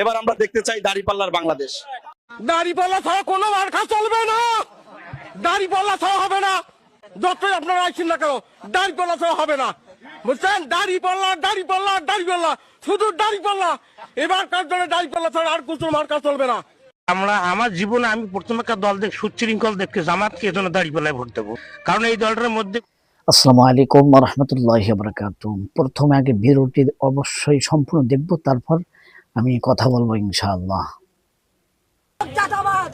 এবার আমরা দেখতে চাই দাড়িপাল্লার বাংলাদেশ। দাড়ি পাল্লা ছাড়া কোনো মার্কা চলবে না। দাড়ি পাল্লা ছাড়া হবে না। যতই আপনারা আইসেন না কেন দাড়ি পাল্লা ছাড়া হবে না। বুঝছেন? দাড়ি পাল্লা দাড়ি পাল্লা দাড়ি পাল্লা শুধু দাড়ি পাল্লা এবার কার জন্য দাড়ি পাল্লা ছাড়া আর কিছু মার্কা চলবে না? আমরা আমার জীবনে আমি প্রথম একটা দল দেখ সুশৃঙ্খল দেখতে জামাতকে এজন্য দাঁড়িয়ে বেলায় ভোট দেবো। কারণ এই দলটার মধ্যে আসসালামু আলাইকুম রহমতুল্লাহ বরকাত প্রথমে আগে ভিডিওটি অবশ্যই সম্পূর্ণ দেখব তারপর আমি কথা বলব ইনশাআল্লাহ। চাঁদাবাজ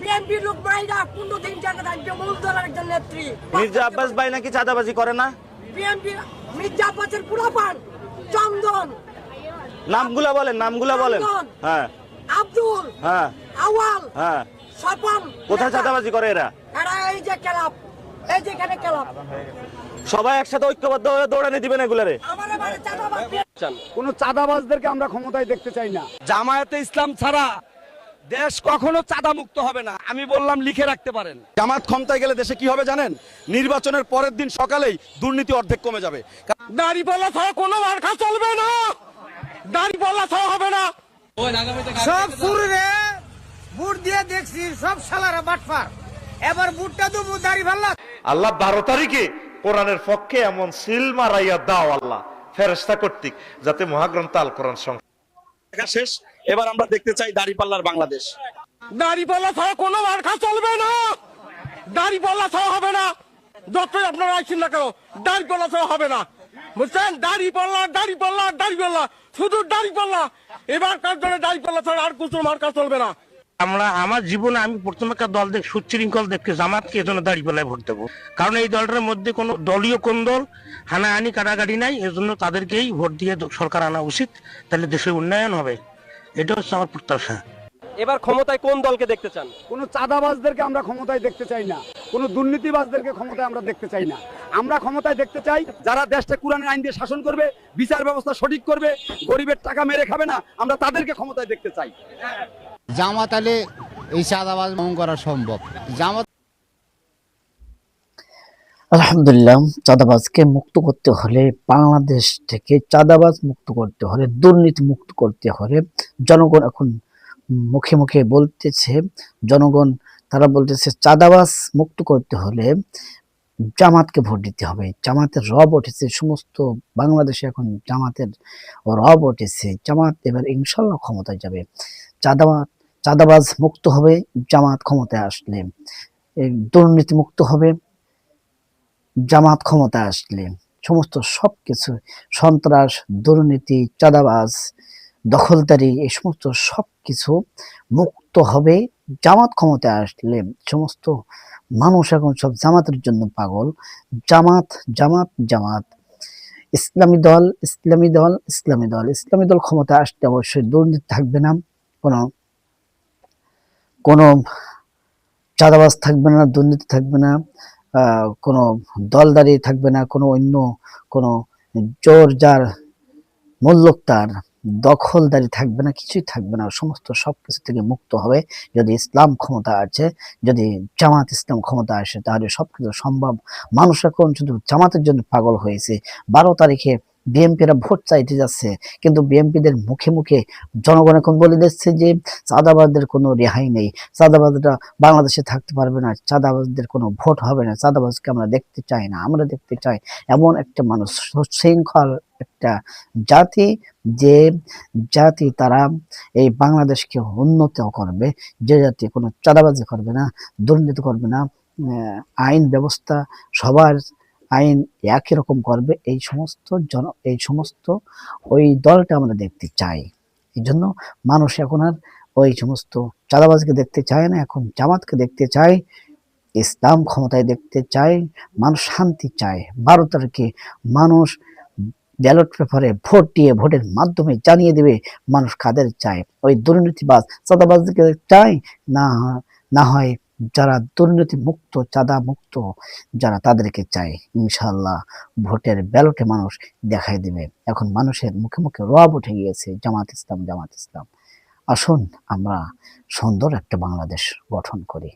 বিএনপি লোক মাইরা পনেরো দিন টাকা থাকবে মূল দলের একজন নেত্রী। মির্জা আব্বাস ভাই নাকি চাঁদাবাজি করে না? মির্জা আব্বাসের পুরো চন্দন। নামগুলা বলেন নামগুলা বলেন। হ্যাঁ। আব্দুল হ্যাঁ। আওয়াল হ্যাঁ। স্বপন কোথায় চাঁদাবাজি করে এরা? এরা এই যে ক্লাব এই ক্লাব। সবাই একসাথে ঐক্যবদ্ধ হয়ে দৌড়ানি দিবেন এগুলারে। আমার এবারে চাঁদাবাজ কোন চাঁদাবাজদেরকে আমরা ক্ষমতায় দেখতে চাই না। জামায়াতে ইসলাম ছাড়া দেশ কখনো চাঁদা মুক্ত হবে না। আমি বললাম লিখে রাখতে পারেন। জামাত ক্ষমতায় গেলে দেশে কি হবে জানেন? নির্বাচনের পরের দিন সকালেই দুর্নীতি অর্ধেক কমে যাবে। দাড়ি পাল্লা ছাড়া কোনো মার্কা চলবে না। দাড়ি পাল্লা ছাড়া হবে না। সব পুরুরে বুট দিয়ে দেখছি সব সালারা বাটফার এবার বুটটা দেবো দাড়ি ভাল্লা আল্লাহ বারো তারিখে কোরআনের পক্ষে এমন সিল মারাইয়া দাও আল্লাহ। ফেরেস্তা কর্তৃক যাতে মহাগ্রন্থ আল কোরআন সং দেখা শেষ। এবার আমরা দেখতে চাই দাড়িপাল্লার বাংলাদেশ। দাড়ি পাল্লা ছাড়া কোনো মার্কা চলবে না। দাড়ি পাল্লা ছাড়া হবে না। যতই আপনারা আইসেন না কেন দাড়ি পাল্লা ছাড়া হবে না। বুঝছেন? দাড়ি পাল্লা দাড়ি পাল্লা দাড়ি পাল্লা শুধু দাড়ি পাল্লা এবার কার জন্য দাড়ি পাল্লা ছাড়া আর কিছু মার্কা চলবে না? আমরা আমার জীবনে আমি প্রথম একটা দল দেখ সুশৃঙ্খল দেখতে জামাতকে এজন্য দাঁড়িয়ে বেলায় ভোট দেবো। কারণ এই দলটার মধ্যে কোনো দলীয় কোন দল হানাহানি কাটাকাটি নাই এজন্য তাদেরকেই ভোট দিয়ে সরকার আনা উচিত তাহলে দেশের উন্নয়ন হবে। এটা হচ্ছে আমার প্রত্যাশা। এবার ক্ষমতায় কোন দলকে দেখতে চান? কোন চাঁদাবাজদেরকে আমরা ক্ষমতায় দেখতে চাই না। কোন দুর্নীতিবাজদেরকে ক্ষমতায় আমরা দেখতে চাই না। আমরা ক্ষমতায় দেখতে চাই যারা দেশটা কোরআনের আইন দিয়ে শাসন করবে বিচার ব্যবস্থা সঠিক করবে গরিবের টাকা মেরে খাবে না আমরা তাদেরকে ক্ষমতায় দেখতে চাই। জামাত আলে এই চাঁদাবাজ মন করা সম্ভব। জামাত আলহামদুলিল্লাহ, চাঁদাবাজকে মুক্ত করতে হলে, বাংলাদেশ থেকে চাঁদাবাজ মুক্ত করতে হলে, দুর্নীতি মুক্ত করতে হলে জনগণ এখন মুখে মুখে বলতেছে, জনগণ তারা বলতেছে চাঁদাবাজ মুক্ত করতে হলে জামাতকে ভোট দিতে হবে। জামাতের রব উঠেছে, সমস্ত বাংলাদেশে এখন জামাতের রব উঠেছে। জামাত এবার ইনশাল্লাহ ক্ষমতায় যাবে। চাঁদাবাজ চাঁদাবাজ মুক্ত হবে, জামাত ক্ষমতায় আসলে। দুর্নীতি মুক্ত হবে, জামাত ক্ষমতায় আসলে। সমস্ত সব কিছু সন্ত্রাস, দুর্নীতি, চাঁদাবাজ, দখলদারি, এই সমস্ত সব কিছু মুক্ত হবে, জামাত ক্ষমতায় আসলে। সমস্ত মানুষ এখন সব জামাতের জন্য পাগল। জামাত জামাত জামাত। ইসলামী দল ইসলামী দল ইসলামী দল। ইসলামী দল ক্ষমতায় আসলে অবশ্যই দুর্নীতি থাকবে না। কোনো কোনো চাঁদাবাজ থাকবে না, দুর্নীতি থাকবে না কোনো দলদারি থাকবে না, কোনো অন্য কোনো জোর যার মূল্যক তার দখলদারি থাকবে না, কিছুই থাকবে না। সমস্ত সব কিছু থেকে মুক্ত হবে। যদি ইসলাম ক্ষমতা আছে, যদি জামাত ইসলাম ক্ষমতা আসে, তাহলে সব কিছু সম্ভব। মানুষ এখন শুধু জামাতের জন্য পাগল হয়েছে। বারো তারিখে বিএনপিরা ভোট চাইতে যাচ্ছে, কিন্তু বিএনপিদের মুখে মুখে জনগণ এখন বলে দিচ্ছে যে চাঁদাবাজদের কোনো রেহাই নেই, চাঁদাবাজরা বাংলাদেশে থাকতে পারবে না, চাঁদাবাজদের কোনো ভোট হবে না, চাঁদাবাজকে আমরা দেখতে চাই না, আমরা দেখতে চাই এমন একটা মানুষ শৃঙ্খল একটা জাতি যে জাতি তারা এই বাংলাদেশকে উন্নত করবে, যে জাতি কোনো চাঁদাবাজি করবে না, দুর্নীতি করবে না আইন ব্যবস্থা সবার আইন একই রকম করবে, এই সমস্ত জন, এই সমস্ত ওই দলটা আমরা দেখতে চাই। এই জন্য মানুষ এখন আর ওই সমস্ত চাঁদাবাজকে দেখতে চায় না, এখন জামাতকে দেখতে চায়, ইসলাম ক্ষমতায় দেখতে চায়, মানুষ শান্তি চায়। বারো তারিখে মানুষ ব্যালট পেপারে ভোট দিয়ে ভোটের মাধ্যমে জানিয়ে দেবে মানুষ কাদের চায়। ওই দুর্নীতিবাজ, চাঁদাবাজকে চায় না না হয় যারা দুর্নীতি মুক্ত চাঁদা মুক্ত যারা তাদেরকে চায় ইনশাল্লাহ ভোটের ব্যালটে মানুষ দেখাই দেবে। এখন মানুষের মুখে মুখে রব উঠে গিয়েছে, জামাত ইসলাম জামাত ইসলাম। আসুন আমরা সুন্দর একটা বাংলাদেশ গঠন করি।